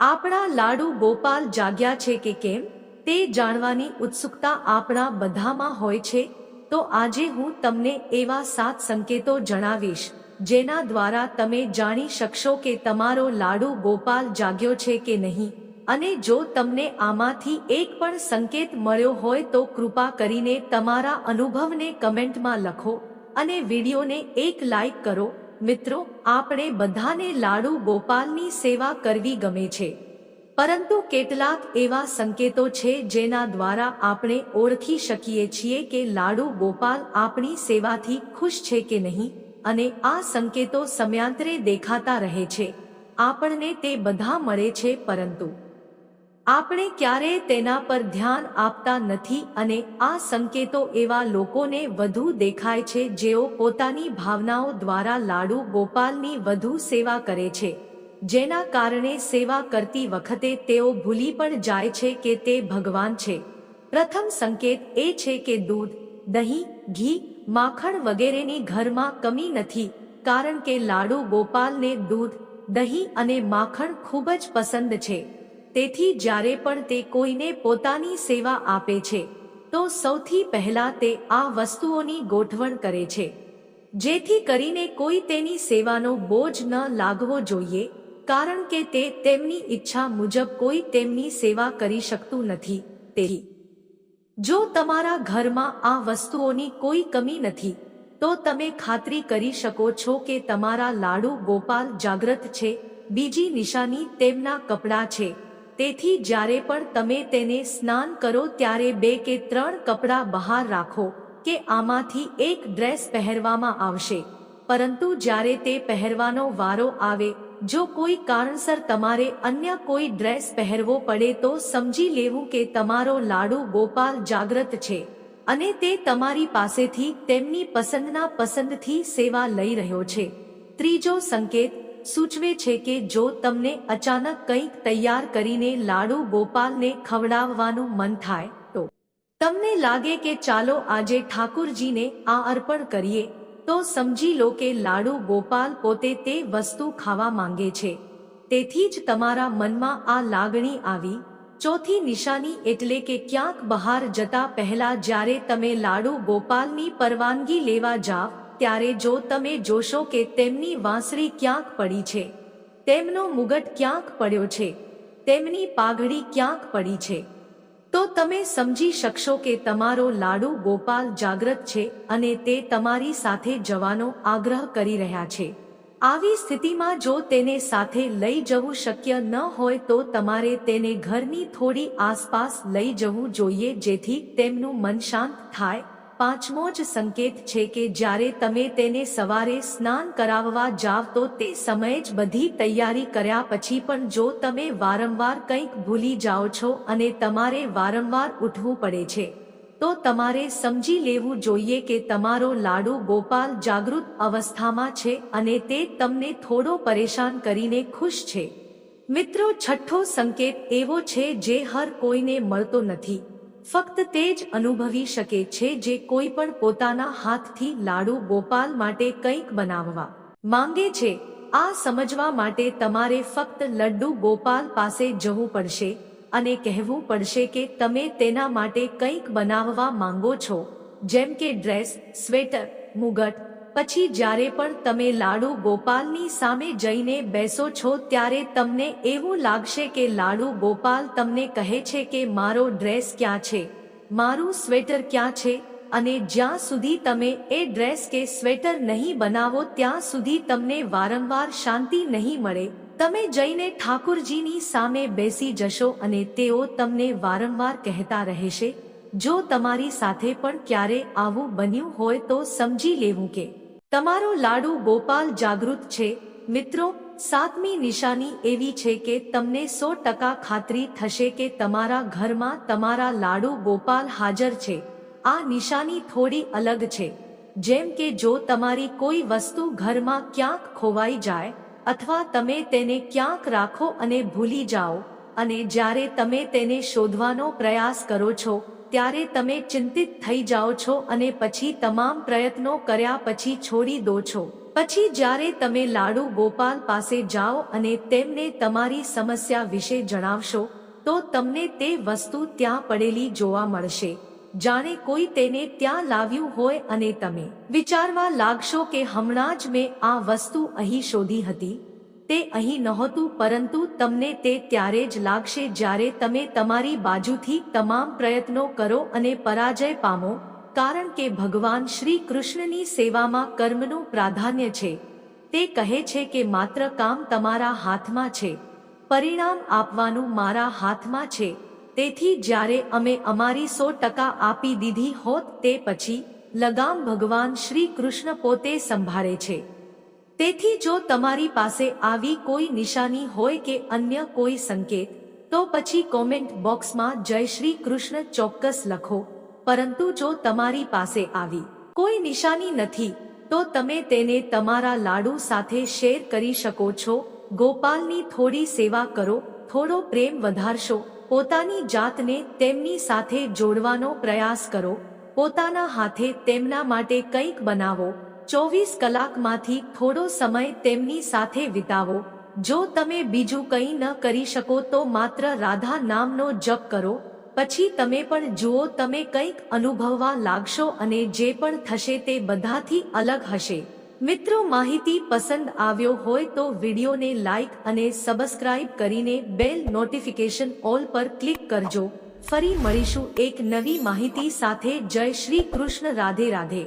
આપણા લાડુ ગોપાલ જાગ્યા છે કે કેમ? તે જાણવાની ઉત્સુકતા આપણા બધામાં હોય છે. તો આજે હું તમને એવા સાત સંકેતો જણાવીશ, જેના દ્વારા તમે જાણી શકશો કે તમારો લાડુ ગોપાલ જાગ્યો છે કે નહીં. અને જો તમને આમાંથી એક પણ સંકેત મળ્યો હોય તો કૃપા કરીને તમારા અનુભવને કમેન્ટમાં લખો અને વિડીયોને એક લાઈક કરો. મિત્રો, આપણે બધાને લાડુ ગોપાલની સેવા કરવી ગમે છે. પરંતુ કેટલાક એવા સંકેતો છે જેના દ્વારા આપણે ઓળખી શકીએ છીએ કે લાડુ ગોપાલ આપણી સેવાથી ખુશ છે કે નહીં અને આ સંકેતો સમયાંતરે દેખાતા રહે છે. આપણને તે બધા મળે છે, પરંતુ આપણે ક્યારેય તેના પર ધ્યાન આપતા નથી અને આ સંકેતો એવા લોકોને વધુ દેખાય છે જેઓ પોતાની ભાવનાઓ દ્વારા લાડુ ગોપાલની વધુ સેવા કરે છે. જેના કારણે સેવા કરતી વખતે તેઓ ભૂલી પણ જાય છે કે તે ભગવાન છે. પ્રથમ સંકેત એ છે કે દૂધ, દહીં, ઘી, માખણ વગેરેની ઘરમાં કમી નથી, કારણ કે લાડુ ગોપાલને દૂધ, દહીં અને માખણ ખૂબ જ પસંદ છે. તેથી જ્યારે પણ તે કોઈને પોતાની સેવા આપે છે, તો સૌથી પહેલા તે આ વસ્તુઓની ગોઠવણ કરે છે. જેથી કરીને કોઈ તેની સેવાનો બોજ ન લાગવો જોઈએ, કારણ કે તે તેમની ઈચ્છા મુજબ કોઈ તેમની સેવા કરી શકતું નથી. તેથી, જો તમારા ઘરમાં આ વસ્તુઓની કોઈ કમી નથી, તો તમે ખાતરી કરી શકો છો કે તમારા લાડુ ગોપાલ જાગ્રત છે, બીજી નિશાની તેમના કપડાં છે. તેથી જ્યારે પણ તમે તેને સ્નાન કરો ત્યારે બે કે ત્રણ કપડાં બહાર રાખો કે આમાંથી એક ડ્રેસ પહેરવામાં આવશે. પરંતુ જ્યારે તે પહેરવાનો વારો આવે, જો કોઈ કારણસર તમારે અન્ય કોઈ ડ્રેસ પહેરવો પડે તો સમજી લેવું કે તમારો લાડુ ગોપાલ જાગ્રત છે અને તે તમારી પાસેથી તેમની પસંદના પસંદથી સેવા લઈ રહ્યો છે. ત્રીજો સંકેત સૂચવે છે કે જો તમને અચાનક કંઈક તૈયાર કરીને લાડુ ગોપાલને ખવડાવવાનું મન થાય, તો તમને લાગે કે ચાલો આજે ઠાકુરજીને આ અર્પણ કરીએ. તો સમજી લો કે લાડુ ગોપાલ પોતે તે વસ્તુ ખાવા માંગે છે. તેથી જ તમારા મનમાં આ લાગણી આવી. ચોથી નિશાની એટલે કે ક્યાંક બહાર જતા પહેલા જ્યારે તમે લાડુ ગોપાલની પરવાનગી લેવા જાવ ત્યારે જો તમે જોશો કે તેમની વાંસળી ક્યાંક પડી છે, તેમનો મુગટ ક્યાંક પડ્યો છે, તેમની પાઘડી ક્યાંક પડી છે, તો તમે સમજી શકશો કે તમારો લાડુ ગોપાલ જાગ્રત છે અને તે તમારી સાથે જવાનો આગ્રહ કરી રહ્યા છે. આવી સ્થિતિમાં જો તેને સાથે લઈ જવું શક્ય ન હોય તો તમારે તેને ઘરની થોડી આસપાસ લઈ જવું જોઈએ જેથી તેમનું મન શાંત થાય. પાંચમો જ સંકેત છે કે જ્યારે તમે તેને સવારે સ્નાન કરાવવા જાવ તો તે સમયે જ બધી તૈયારી કર્યા પછી પણ જો તમે વારંવાર કંઈક ભૂલી જાઓ છો અને તમારે વારંવાર ઉઠવું પડે છે, તો તમારે સમજી લેવું જોઈએ કે તમારો લાડુ ગોપાલ જાગૃત અવસ્થામાં છે અને તે તમને થોડો પરેશાન કરીને ખુશ છે. મિત્રો, છઠ્ઠો સંકેત એવો છે જે હર કોઈને મળતો નથી. ફક્ત તે જ અનુભવી શકે છે જે કોઈ પણ પોતાના હાથથી લાડુ ગોપાલ માટે કંઈક બનાવવા માંગે છે. આ સમજવા માટે તમારે ફક્ત લડ્ડુ ગોપાલ પાસે જવું પડશે અને કહેવું પડશે કે તમે તેના માટે કંઈક બનાવવા માંગો છો. જેમ કે ડ્રેસ, સ્વેટર, મુગટ પછી જ્યારે પણ તમે લાડુ ગોપાલની સામે જઈને બેસો છો ત્યારે તમને એવું લાગશે કે લાડુ ગોપાલ તમને કહે છે કે મારો ડ્રેસ ક્યાં છે? મારું સ્વેટર ક્યાં છે? અને જ્યાં સુધી તમે એ ડ્રેસ કે સ્વેટર નહીં બનાવો ત્યાં સુધી તમને વારંવાર શાંતિ નહીં મળે. તમે જઈને ઠાકુરજીની સામે બેસી જશો અને તેઓ તમને વારંવાર કહેતા રહેશે, જો તમારી સાથે પણ ક્યારે આવું બન્યું હોય તો સમજી લેવું કે તમારો લાડુ ગોપાલ જાગૃત છે. મિત્રો, સાતમી નિશાની એવી છે કે તમને સો ટકા ખાતરી થશે કે તમારા ઘરમાં તમારા લાડુ ગોપાલ હાજર છે. આ નિશાની થોડી અલગ છે. જેમ કે જો તમારી કોઈ વસ્તુ ઘરમાં ક્યાંક ખોવાઈ જાય અથવા તમે તેને ક્યાંક રાખો અને ભૂલી જાઓ અને જ્યારે તમે તેને શોધવાનો પ્રયાસ કરો છો, ત્યારે તમે ચિંતિત થઈ જાઓ છો અને પછી તમામ પ્રયત્નો કર્યા પછી છોડી દો છો. પછી જ્યારે તમે લાડુ ગોપાલ પાસે જાઓ અને તેમને તમારી સમસ્યા વિશે જણાવશો, તો તમને તે વસ્તુ ત્યાં પડેલી જોવા મળશે. જાણે કોઈ તેને ત્યાં લાવ્યું હોય અને તમે વિચારવા લાગશો કે હમણાં જ મેં આ વસ્તુ અહીં શોધી હતી. તે અહીં નહોતું, પરંતુ તમને તે ત્યારે જ લાગશે જ્યારે તમે તમારી બાજુથી તમામ પ્રયત્નો કરો અને પરાજય પામો, કારણ કે ભગવાન શ્રી કૃષ્ણની સેવામાં કર્મનું પ્રાધાન્ય છે. તે કહે છે કે માત્ર કામ તમારા હાથમાં છે. પરિણામ આપવાનું મારા હાથમાં છે. તેથી જ્યારે અમે અમારી સો ટકા આપી દીધી હોત, તે પછી લગામ ભગવાન શ્રી કૃષ્ણ પોતે સંભાળે છે. તેથી જો તમારી પાસે આવી કોઈ નિશાની હોય કે અન્ય કોઈ સંકેત, તો પછી કોમેન્ટ બોક્સમાં જય શ્રી કૃષ્ણ ચોક્કસ લખો. પરંતુ જો તમારી પાસે આવી કોઈ નિશાની નથી, તો તમે તેને તમારા લાડુ સાથે શેર કરી શકો છો. ગોપાલની થોડી સેવા કરો, થોડો પ્રેમ વધારશો. પોતાની જાતને તેમની સાથે જોડવાનો પ્રયાસ કરો. પોતાના હાથે તેમના માટે કંઈક બનાવો. ચોવીસ કલાકમાંથી થોડો સમય તેમની સાથે વિતાવો. જો તમે બીજું કંઈ ન કરી શકો તો માત્ર રાધા નામનો જપ કરો. પછી તમે પણ જુઓ તમે કંઈક અનુભવવા લાગશો અને જે પણ થશે તે બધાથી અલગ હશે. મિત્રો માહિતી પસંદ આવ્યો હોય તો વિડીયોને લાઈક અને સબસ્ક્રાઇબ કરીને બેલ નોટિફિકેશન ઓલ પર ક્લિક કરજો. ફરી મળીશું એક નવી માહિતી સાથે. જય શ્રી કૃષ્ણ, રાધે રાધે.